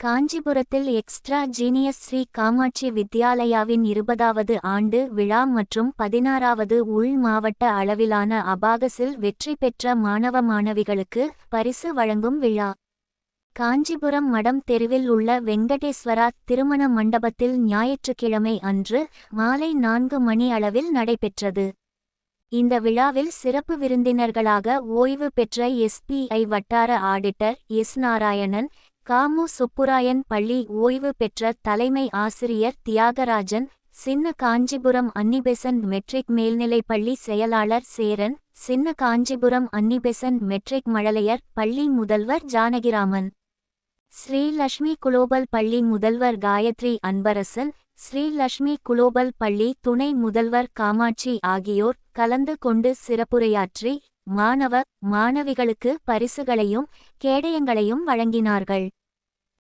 காஞ்சிபுரத்தில் extra genius Sri Kamakshi வித்யாலயாவின் இருபதாவது ஆண்டு விழா மற்றும் பதினாறாவது உள் மாவட்ட அளவிலான அபாகஸில் வெற்றி பெற்ற மாணவ மாணவிகளுக்கு பரிசு வழங்கும் விழா. காஞ்சிபுரம் மடம் தெருவில் உள்ள வெங்கடேஸ்வரா திருமண மண்டபத்தில் ஞாயிற்றுக்கிழமை அன்று மாலை நான்கு மணி அளவில் நடைபெற்றது. இந்த விழாவில் சிறப்பு விருந்தினர்களாக ஓய்வு பெற்ற எஸ்பிஐ வட்டார ஆடிட்டர் எஸ் நாராயணன் காமு சுப்புராயன் பள்ளி ஓய்வு பெற்ற தலைமை ஆசிரியர் தியாகராஜன் சின்ன காஞ்சிபுரம் அன்னிபெசன்ட் மெட்ரிக் மேல்நிலைப்பள்ளி செயலாளர் சேரன் சின்ன காஞ்சிபுரம் அன்னிபெசன்ட் மெட்ரிக் மழலையர் பள்ளி முதல்வர் ஜானகிராமன். ஸ்ரீலக்ஷ்மி குளோபல் பள்ளி முதல்வர் காயத்ரி அன்பரசன் ஸ்ரீலக்ஷ்மி குளோபல் பள்ளி துணை முதல்வர் காமாட்சி ஆகியோர் கலந்து கொண்டு சிறப்புரையாற்றி மாணவ மாணவிகளுக்கு பரிசுகளையும் கேடயங்களையும் வழங்கினார்கள்.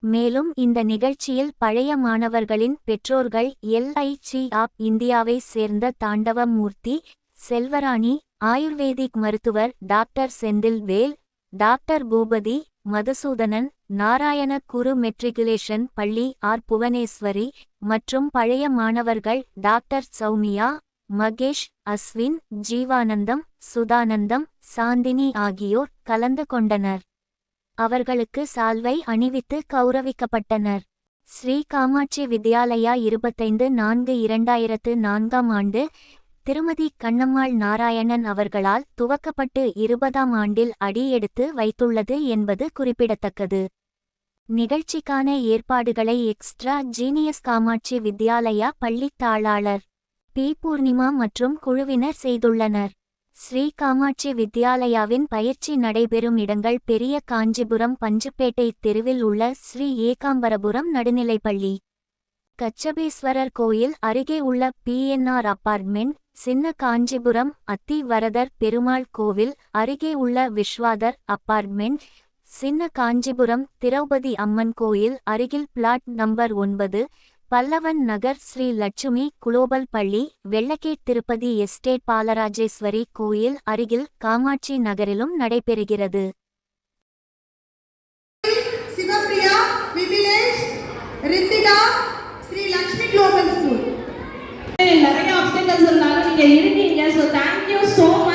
மேலும் இந்த நிகழ்ச்சியில் பழைய மாணவர்களின் பெற்றோர்கள் எல்ஐசி ஆப் இந்தியாவை சேர்ந்த தாண்டவமூர்த்தி செல்வராணி ஆயுர்வேதிக் மருத்துவர் doctor Senthil Vel doctor Boopathi Madhusudhanan Narayana Guru matriculation பள்ளி ஆர். புவனேஸ்வரி மற்றும் பழைய மாணவர்கள் டாக்டர் சௌமியா மகேஷ் அஸ்வின் ஜீவானந்தம் சுதானந்தம் சாந்தினி ஆகியோர் கலந்து கொண்டனர். அவர்களுக்கு சால்வை அணிவித்து கௌரவிக்கப்பட்டனர். ஸ்ரீ காமாட்சி வித்யாலயா இருபத்தைந்து நான்கு இரண்டாயிரத்து நான்காம் ஆண்டு திருமதி கண்ணம்மாள் நாராயணன் அவர்களால் துவக்கப்பட்டு இருபதாம் ஆண்டில் அடியெடுத்து வைத்துள்ளது என்பது குறிப்பிடத்தக்கது. நிகழ்ச்சிக்கான ஏற்பாடுகளை எக்ஸ்ட்ரா ஜீனியஸ் காமாட்சி வித்யாலயா பள்ளித் தாளாளர் பி. பூர்ணிமா மற்றும் குழுவினர் செய்துள்ளனர். ஸ்ரீ காமாட்சி வித்யாலயாவின் பயிற்சி நடைபெறும் இடங்கள் பெரிய காஞ்சிபுரம் பஞ்சுப்பேட்டை தெருவில் உள்ள ஸ்ரீ ஏகாம்பரபுரம் நடுநிலைப்பள்ளி. கச்சபேஸ்வரர் கோயில் அருகே உள்ள பிஎன்ஆர் அப்பார்ட்மெண்ட் சின்ன காஞ்சிபுரம் அத்தி வரதர் பெருமாள் கோவில் அருகே உள்ள விஸ்வாதர் அப்பார்ட்மெண்ட் சின்ன காஞ்சிபுரம் திரௌபதி அம்மன் கோயில் அருகில் பிளாட் நம்பர் ஒன்பது பல்லவன் நகர் ஸ்ரீ லட்சுமி குளோபல் பள்ளி வெள்ளக்கேட் திருப்பதி எஸ்டேட் பாலராஜேஸ்வரி கோயில் அருகில் காமாட்சி நகரிலும் நடைபெறுகிறது. Sivapriya Vibilesh Rithika Sri Lakshmi global school. நிறைய இருந்தாலும் நீங்க இருக்கீங்க ஸோ தேங்க்யூ ஸோ மச்